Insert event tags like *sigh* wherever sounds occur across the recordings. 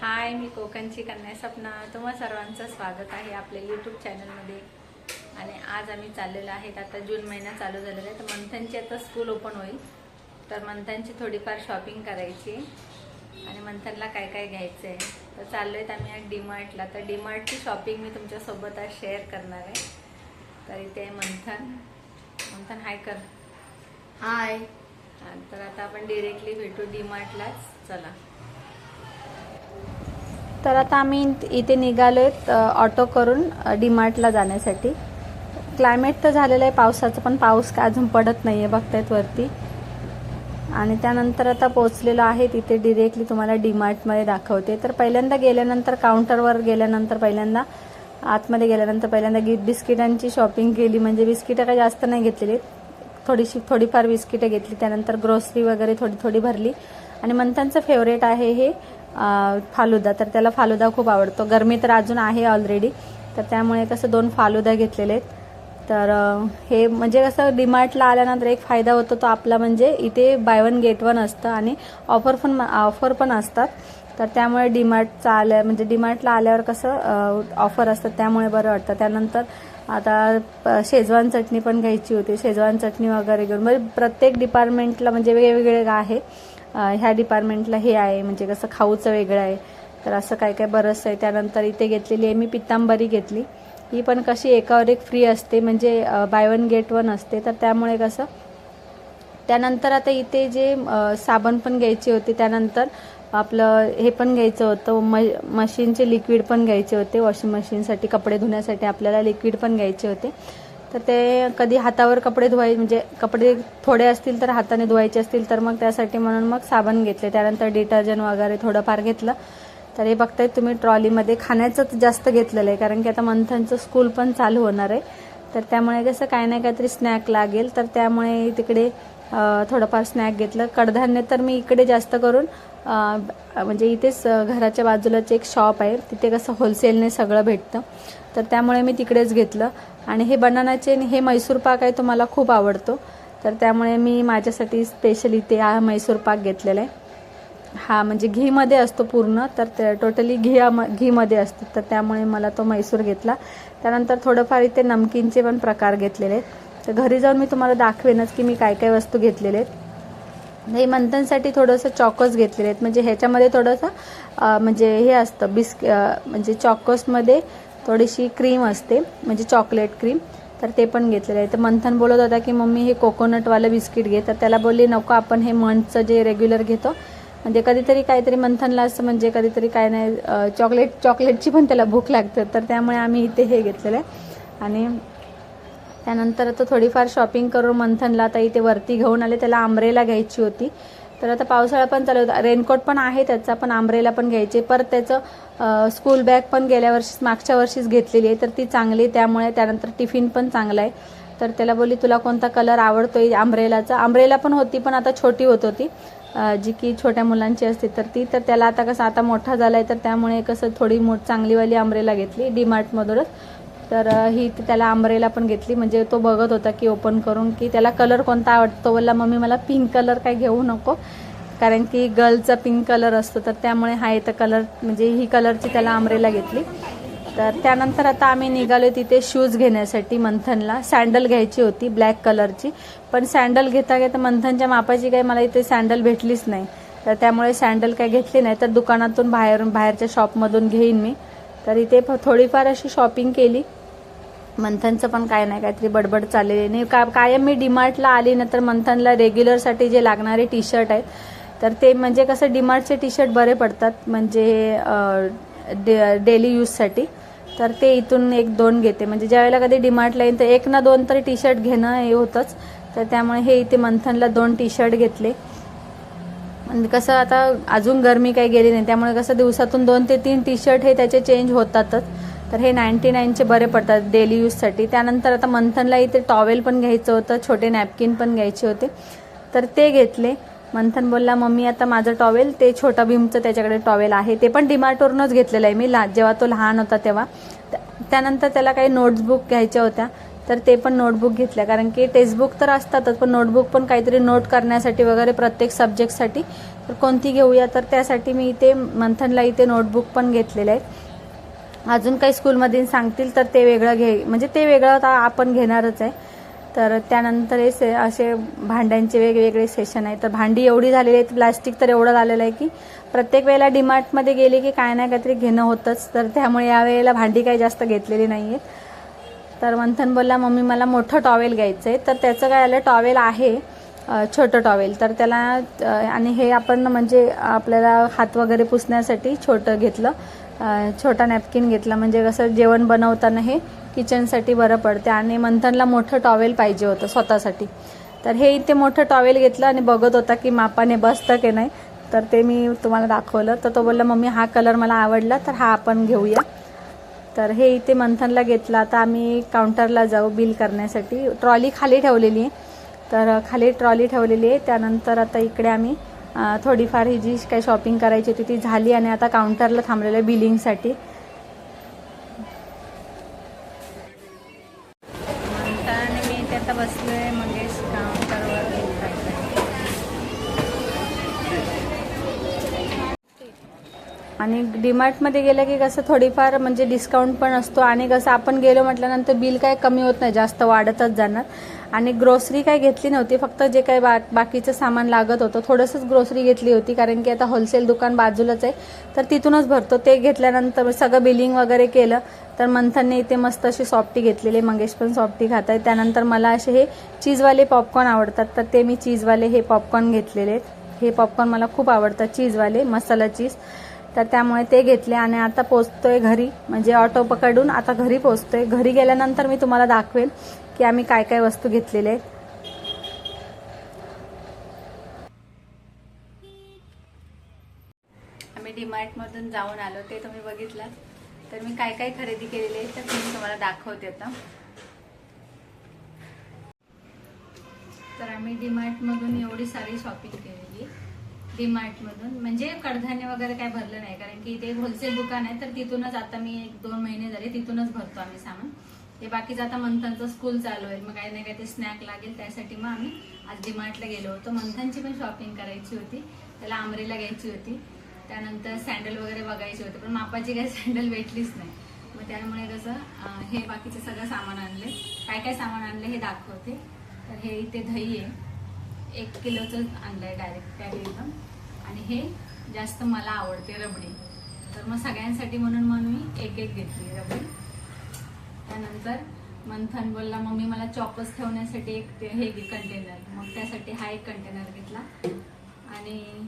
हाय मी कोकणची कन्या सपना. तुम्हा सर्वांचं स्वागत आहे आपल्या यूट्यूब चॅनलमध्ये आणि आज आम्ही चाललेलो आहेत. आता जून महिना चालू झालेला आहे तर मंथनची आता स्कूल ओपन होईल. तर मंथनची थोडीफार शॉपिंग करायची. आणि मंथनला काय काय घ्यायचं आहे तर चाललो आहेत आम्ही आज डीमार्टला तर डीमार्टची शॉपिंग मी तुमच्यासोबत आज शेअर करणार आहे. तर इथे आहे मंथन. मंथन हाय कर. हाय तर आता आपण डिरेक्टली भेटू डीमार्टलाच चला. तर आता आम्ही इथे निघालो आहेत ऑटो करून डीमार्टला जाण्यासाठी. क्लायमेट तर झालेलं आहे पावसाचं पण पाऊस काय अजून पडत नाही आहे बघतायत वरती. आणि त्यानंतर आता पोचलेलो आहे तिथे डिरेक्टली तुम्हाला डीमार्टमध्ये दाखवते. तर पहिल्यांदा गेल्यानंतर काउंटरवर गेल्यानंतर पहिल्यांदा आतमध्ये गेल्यानंतर पहिल्यांदा गिफ्ट बिस्किटांची शॉपिंग केली. म्हणजे बिस्किटं काही जास्त नाही घेतलेली. थोडीशी थोडीफार बिस्किटं घेतली. त्यानंतर ग्रोसरी वगैरे थोडी थोडी भरली. आणि मंथांचं फेवरेट आहे हे फालुदा. तर त्याला फालुदा खूप आवडतो. गरमी तर अजून आहे ऑलरेडी तर त्यामुळे कसं दोन फालुदा घेतलेले आहेत. तर हे म्हणजे कसं डिमार्टला आल्यानंतर एक फायदा होतो तो आपला म्हणजे इथे बाय वन गेट वन असतं आणि ऑफर पण ऑफर पण असतात. तर त्यामुळे डीमार्टचा आल्या म्हणजे डीमार्टला आल्यावर कसं ऑफर असतात त्यामुळे बरं वाटतं. त्यानंतर आता शेजवान चटणी पण घ्यायची होती. शेजवान चटणी वगैरे घेऊन. म्हणजे प्रत्येक डिपार्टमेंटला म्हणजे वेगवेगळे आहे. ह्या डिपार्टमेंटला हे आहे म्हणजे कसं खाऊचं वेगळं आहे. तर असं काय काय बरंच आहे. त्यानंतर इथे घेतलेली आहे मी पितांबरी घेतली. ही पण कशी एकावर एक फ्री असते म्हणजे बाय वन गेट वन असते. तर त्यामुळे कसं त्यानंतर आता इथे जे साबण पण घ्यायचे होते त्यानंतर आपलं हे पण घ्यायचं होतं म मशीनचे लिक्विड पण घ्यायचे होते वॉशिंग मशीनसाठी कपडे धुण्यासाठी आपल्याला लिक्विड पण घ्यायचे होते. तर ते कधी हातावर कपडे धुवाय म्हणजे कपडे थोडे असतील तर हाताने धुवायचे असतील तर मग त्यासाठी म्हणून मग साबण घेतले. त्यानंतर डिटर्जंट वगैरे थोडंफार घेतलं. तर हे बघताय तुम्ही ट्रॉलीमध्ये खाण्याचंच जास्त घेतलेलं आहे कारण की आता मंथनचं स्कूल पण चालू होणार आहे. तर त्यामुळे कसं काय नाही काहीतरी स्नॅक लागेल तर त्यामुळे तिकडे थोडंफार स्नॅक घेतलं. कडधान्य तर मी इकडे जास्त करून म्हणजे इथेच घराच्या बाजूलाच एक शॉप आहे. तिथे कसं होलसेलने सगळं भेटतं. तर त्यामुळे मी तिकडेच घेतलं. आणि हे बनानाचे हे मैसूर पाक आहे तो मला खूप आवडतो. तर त्यामुळे मी माझ्यासाठी स्पेशली ते हा मैसूर पाक घेतलेला आहे. हा म्हणजे घीमध्ये असतो पूर्ण तर ते टोटली घी घीमध्ये असतो. तर त्यामुळे मला तो मैसूर घेतला. त्यानंतर थोडंफार इथे नमकीनचे पण प्रकार घेतलेले आहेत. तर घरी जाऊन मी तुम्हाला दाखवेनच की मी काय काय वस्तू घेतलेले आहेत. हे मंथनसाठी थोडंसं चॉकोस घेतलेले आहेत. म्हणजे ह्याच्यामध्ये थोडंसं म्हणजे हे असतं बिस्क म्हणजे चॉकोसमध्ये थोडीशी क्रीम असते म्हणजे चॉकलेट क्रीम. तर ते पण घेतलेलं आहे. तर मंथन बोलत होता की मम्मी हे कोकोनटवालं बिस्किट घे. तर त्याला बोलली नको आपण हे मंथचं जे रेग्युलर घेतो म्हणजे कधीतरी काहीतरी मंथनला असं म्हणजे कधीतरी काय नाही चॉकलेट चॉकलेटची पण त्याला भूक लागते. तर त्यामुळे आम्ही इथे हे घेतलेलं आहे. आणि त्यानंतर आता थोडीफार शॉपिंग करून मंथनला आता इथे वरती घेऊन आले. त्याला आंब्रेला घ्यायची होती. तर आता पावसाळा पण चालू होता. रेनकोट पण आहे त्याचा पण आंब्रेला पण घ्यायचे. परत त्याचं स्कूल बॅग पण गेल्या वर्षी मागच्या वर्षीच घेतलेली आहे. तर ती चांगली आहे. त्यामुळे त्यानंतर टिफिन पण चांगला आहे. तर त्याला बोलली तुला कोणता कलर आवडतोय आंब्रेलाचा आंब्रेला पण होती पण आता छोटी होत होती. जी की छोट्या मुलांची असते. तर ती तर त्याला आता कसं आता मोठा झाला आहे तर त्यामुळे कसं थोडी मोठ चांगलीवाली आंब्रेला घेतली. डीमार्टमधूनच तर ही त्याला आंब्रेला पण घेतली. म्हणजे तो बघत होता की ओपन करून की त्याला कलर कोणता आवडतो. बोलला मम्मी मला पिंक कलर काय घेऊ नको. कारण की गर्लचा पिंक कलर असतो. तर त्यामुळे हा इथं कलर म्हणजे ही कलरची त्याला आंब्रेला घेतली. तर त्यानंतर आता आम्ही निघालो तिथे शूज घेण्यासाठी मंथनला. सँडल घ्यायची होती ब्लॅक कलरची पण सँडल घेता घेता मंथनच्या मापाची काही मला इथे सँडल भेटलीच नाही. तर त्यामुळे सँडल काही घेतली नाही. तर दुकानातून बाहेरून बाहेरच्या शॉपमधून घेईन मी. तर इथे थोडीफार अशी शॉपिंग केली. मंथनचं पण काय नाही काहीतरी बडबड चाललेली नाही का कायम मी डीमार्टला आली ना तर मंथनला रेग्युलरसाठी जे लागणारे टी शर्ट आहेत तर ते म्हणजे कसं डीमार्टचे टी शर्ट बरे पडतात म्हणजे डे डेली यूजसाठी तर ते इथून एक दोन घेते. म्हणजे ज्यावेळेला कधी डीमार्टला येईन तर एक ना दोन तरी टी शर्ट घेणं हे होतंच. तर त्यामुळे हे इथे मंथनला दोन टी शर्ट घेतले. म्हणजे कसं आता अजून गरमी काही गेली नाही त्यामुळे कसं दिवसातून दोन ते तीन टी शर्ट हे त्याचे चेंज होतातच. तर हे नाईन्टी नाईनचे बरे पडतात डेली यूजसाठी त्यानंतर आता मंथनला इथे टॉवेल पण घ्यायचं होतं छोटे नॅपकिन पण घ्यायचे होते. तर ते घेतले. मंथन बोलला मम्मी आता माझं टॉवेल ते छोटा भीमचं त्याच्याकडे टॉवेल आहे. ते पण डिमार्टवरूनच घेतलेलं आहे मी ला जेव्हा तो लहान होता तेव्हा. त्यानंतर त्याला काही नोट्सबुक घ्यायच्या होत्या. तर ते पण नोटबुक घेतल्या. कारण की टेक्स्टबुक तर असतातच पण नोटबुक पण काहीतरी नोट करण्यासाठी वगैरे प्रत्येक सब्जेक्टसाठी तर कोणती घेऊया? तर त्यासाठी मी इथे मंथनला इथे नोटबुक पण घेतलेले आहेत. अजून काही स्कूलमध्ये सांगतील तर ते वेगळं घे म्हणजे ते वेगळं आता आपण घेणारच आहे. तर त्यानंतर हे से असे भांड्यांचे वेगवेगळे सेशन आहे तर भांडी एवढी झालेली आहेत प्लास्टिक तर एवढं झालेलं आहे की प्रत्येक वेळेला डीमार्टमध्ये गेले की काय ना काहीतरी घेणं होतंच. तर त्यामुळे यावेळेला भांडी काही जास्त घेतलेली नाही आहेत तर मंथन बोलला मम्मी मला मोठं टॉवेल घ्यायचं आहे तर त्याचं काय आलं टॉवेल आहे छोटं टॉवेल. तर त्याला आणि हे आपण म्हणजे आपल्याला हात वगैरे पुसण्यासाठी छोटं घेतलं छोटा नॅपकिन घेतला. म्हणजे कसं जेवण बनवताना हे किचनसाठी बरं पडते आणि मंथनला मोठं टॉवेल पाहिजे होतं स्वतःसाठी. तर हे इथे मोठं टॉवेल घेतलं आणि बघत होता की मापाने बसतं की नाही. तर ते मी तुम्हाला दाखवलं. तर तो बोलला मम्मी हा कलर मला आवडला तर हा आपण घेऊया. तर हे इथे मंथनला घेतलं. आता आम्ही काउंटरला जाऊ बिल करण्यासाठी. ट्रॉली खाली ठेवलेली आहे. तर खाली ट्रॉली ठेवलेली आहे. त्यानंतर आता इकडे आम्ही थोडीफार ही जी काही शॉपिंग करायची होती ती झाली आणि आता काउंटरला थांबलेलं आहे बिलिंगसाठी आणि मी इथे आता बसलोय मंगेश काउंटरवर बिल करतोय आणि डीमार्टमध्ये गेलं की कसं थोडीफार म्हणजे डिस्काउंट पण असतो आणि कसं आपण गेलो म्हटल्यानंतर बिल काय कमी होत नाही जास्त वाढतच जाणार. आणि ग्रोसरी काय घेतली नव्हती फक्त जे काही बा बाकीचं सामान लागत होतं थोडंसंच ग्रोसरी घेतली होती कारण की आता होलसेल दुकान बाजूलाच आहे. तर तिथूनच भरतो. ते घेतल्यानंतर सगळं बिलिंग वगैरे केलं तर मंथनने इथे मस्त अशी सॉफ्टी घेतलेली मंगेश पण सॉफ्टी खात आहे. त्यानंतर मला असे हे चीजवाले पॉपकॉर्न आवडतात तर ते मी चीजवाले हे पॉपकॉर्न घेतलेले आहेत. हे पॉपकॉर्न मला खूप आवडतात चीजवाले मसाला चीज तर त्यामुळे ते घेतले आणि आता पोचतोय घरी. म्हणजे ऑटो पकडून आता घरी पोचतोय. घरी गेल्यानंतर मी तुम्हाला दाखवेल की आम्ही काय काय वस्तू घेतलेल्या आहेत. आम्ही डीमार्टमधून जाऊन आलो ते तुम्ही बघितलं. तर मी काय काय खरेदी केलेली आहे तर तुम्ही मी तुम्हाला दाखवते आता. तर आम्ही डीमार्टमधून एवढी सारी शॉपिंग केलेली. डीमार्टमधून म्हणजे कडधान्य वगैरे काय भरलं नाही कारण की ते होलसेल दुकान आहे तर तिथूनच आता मी एक दोन महिने झाले तिथूनच भरतो आम्ही सामान. ते बाकीचं आता मंथनचं स्कूल चालू आहे मग काही नाही काही ते स्नॅक लागेल त्यासाठी मग आम्ही आज डीमार्टला गेलो होतो. मंथनची पण शॉपिंग करायची होती त्याला आमरेला घ्यायची होती. त्यानंतर सँडल वगैरे बघायचे होते पण मापाची काही *laughs* सँडल भेटलीच नाही. मग त्यामुळे कसं हे बाकीचे सगळं सामान आणले काय काय सामान आणले हे दाखवते. तर हे इथे दही आहे. एक किलोचं आहे डायरेक्ट त्या एकदम आणि हे जास्त मला आवडते रबडी. तर मग सगळ्यांसाठी म्हणून मग मी एक एक घेतली रबडी. त्यानंतर मंथन बोलला मम्मी मला चॉपस ठेवण्यासाठी एक ते हे कंटेनर मग त्यासाठी हा एक कंटेनर घेतला. आणि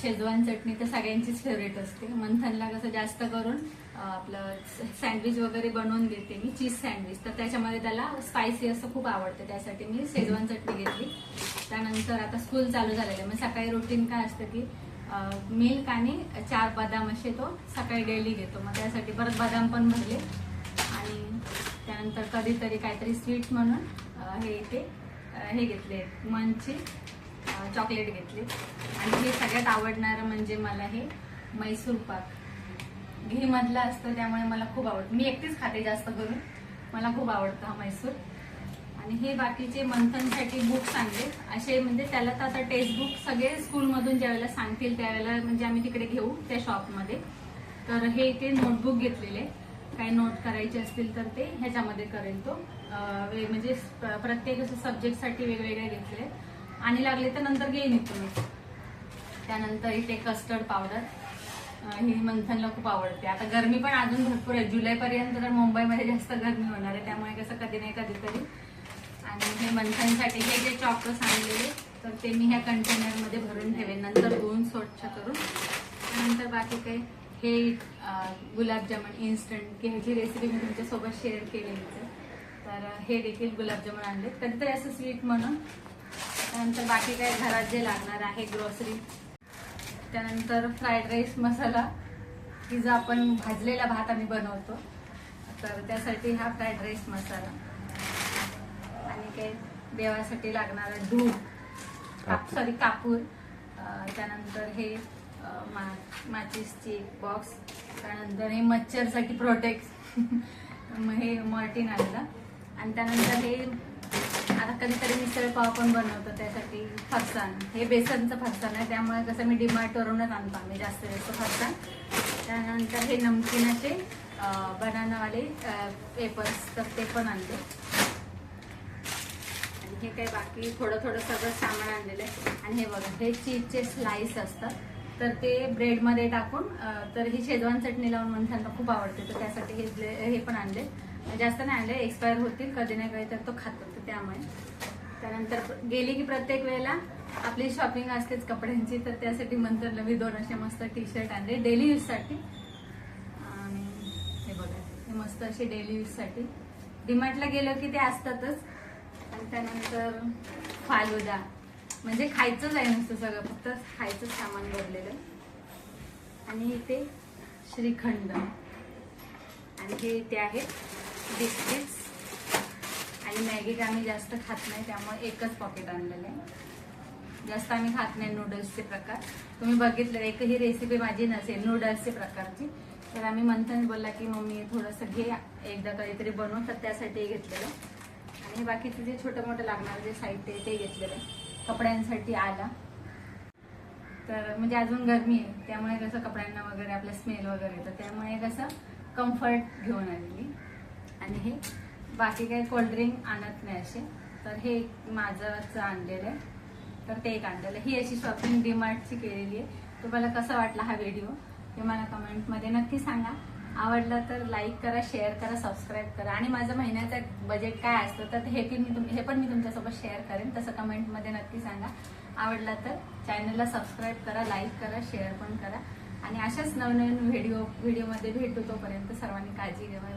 शेजवान चटणी तर सगळ्यांचीच फेवरेट असते. मंथनला कसं जास्त करून आपलं सँडविच वगैरे बनवून देते मी चीज सँडविच तर त्याच्यामध्ये त्याला स्पायसी असं खूप आवडतं. त्यासाठी मी शेजवान चटणी घेतली. त्यानंतर आता स्कूल चालू झालेलं आहे. मग सकाळी रुटीन काय असतं की मिल्क आणि चार बदाम असे तो सकाळी डेली घेतो. मग त्यासाठी परत बदाम पण भरले. आणि त्यानंतर कधीतरी काहीतरी स्वीट म्हणून हे इथे हे घेतले. मनची चॉकलेट घेतले. आणि हे सगळ्यात आवडणारं म्हणजे मला हे मैसूर पाक. घी मधला असतं त्यामुळे मला खूप आवडतं. मी एकटीच खाते जास्त करून. मला खूप आवडतं हा मैसूर. आणि हे बाकीचे मंथनसाठी बुक्स आणले. असे म्हणजे त्याला तर आता टेक्स्ट बुक सगळे स्कूलमधून ज्यावेळेला सांगतील त्यावेळेला म्हणजे आम्ही तिकडे घेऊ त्या शॉपमध्ये तर हे इथे नोटबुक घेतलेले. काही नोट करायचे असतील तर ते ह्याच्यामध्ये करेल तो. वे- म्हणजे प्रत्येक असं सब्जेक्टसाठी वेगवेगळे घेतले. आणि लागले तर नंतर घेईन इथून. त्यानंतर इथे कस्टर्ड पावडर ही मंथनला खूप आवडते. आता गरमी पण अजून भरपूर आहे. जुलैपर्यंत तर मुंबईमध्ये जास्त गरमी होणार आहे. त्यामुळे कसं कधी नाही कधीतरी. आणि हे मंथनसाठी हे जे चॉकस आणलेले तर ते मी ह्या कंटेनरमध्ये भरून ठेवेन. नंतर धुवून स्वच्छ करून. त्यानंतर बाकी काही हे गुलाबजामुन इन्स्टंट की ह्याची रेसिपी मी तुमच्यासोबत शेअर केलेलीच तर हे देखील गुलाबजामुन आणले कधीतरी असं स्वीट म्हणून. त्यानंतर बाकी काय घरात जे लागणार आहे ग्रोसरी त्यानंतर फ्राईड राईस मसाला की जो आपण भाजलेला भात आम्ही बनवतो. तर त्यासाठी हा फ्राईड राईस मसाला. आणि काय देवासाठी लागणारा दूध. काप सॉरी कापूर. त्यानंतर हे मा माचीसची बॉक्स त्यानंतर हे मच्छरसाठी प्रोटेक्ट *laughs* हे मॉर्टिन आणलं. आणि त्यानंतर हे आता कधीतरी मिसळ पाव पण बनवतो त्यासाठी फरसाण. हे बेसनचं फरसाण आहे त्यामुळे कसं मी डिमार्टवरूनच आणतो आम्ही जास्त जास्त फरसाण. त्यानंतर हे नमकीनाचे बनानावाले पेपर्स तर ते पण आणले आणि हे काही बाकी थोडं थोडं सगळं सामान आणलेलं आहे. आणि हे बघा हे चीजचे स्लाईस असतात. तर ते ब्रेडमध्ये टाकून तर ही शेजवान चटणी लावून माणसांना खूप आवडते तर त्यासाठी हे हे पण आणले. जास्त नाही आणले एक्सपायर होतील कधी नाही कधी तर तो खातो तर त्यामुळे. त्यानंतर गेली की प्रत्येक वेळेला आपली शॉपिंग असतेच कपड्यांची तर त्यासाठी नंतर मी दोन असे मस्त टी शर्ट आणले डेली यूजसाठी आणि हे बघा हे मस्त असे डेली यूजसाठी डिमार्टला गेलो की ते असतातच. आणि त्यानंतर फालुदा. म्हणजे खायचंच आहे नुसतं सगळं फक्त खायचंच सामान भरलेलं. आहे. आणि इथे श्रीखंड. आणि हे इथे आहेत बिस्किट्स. आणि मॅगी आम्ही जास्त खात नाही त्यामुळे एकच पॉकेट आणलेलं आहे. जास्त आम्ही खात नाही नूडल्सचे प्रकार. तुम्ही बघितलं एकही रेसिपी माझी नसेल नूडल्सचे प्रकारची. तर आम्ही मंथन बोलला की मम्मी थोडंसं घे एकदा कधीतरी बनवू. तर त्यासाठी घेतलेलं. आणि बाकीचं जे छोटं मोठं लागणार जे साहित्य आहे ते घेतलेलं कपड्यांसाठी आला. तर म्हणजे अजून गरमी आहे त्यामुळे कसं कपड्यांना वगैरे आपलं स्मेल वगैरे येतं. त्यामुळे कसं कम्फर्ट घेऊन आलेली. आणि हे बाकी काही कोल्ड्रिंक आणत नाही असे. तर हे माझंच आणलेलं आहे. तर ते एक आणलेलं आहे. ही अशी शॉपिंग डीमार्टची केलेली आहे. तुम्हाला कसा वाटला हा व्हिडिओ हे मला कमेंटमध्ये नक्की सांगा. आवडला तर लाईक करा शेअर करा सबस्क्राईब करा. आणि माझं महिन्याचं बजेट काय असतं तर हे की मी तुम हे पण मी तुमच्यासोबत शेअर करेन. तसं कमेंटमध्ये नक्की सांगा. आवडला तर चॅनलला सबस्क्राईब करा लाईक करा शेअर पण करा. आणि अशाच नवनवीन व्हिडिओ व्हिडिओमध्ये भेटू तोपर्यंत सर्वांनी काळजी घ्यावी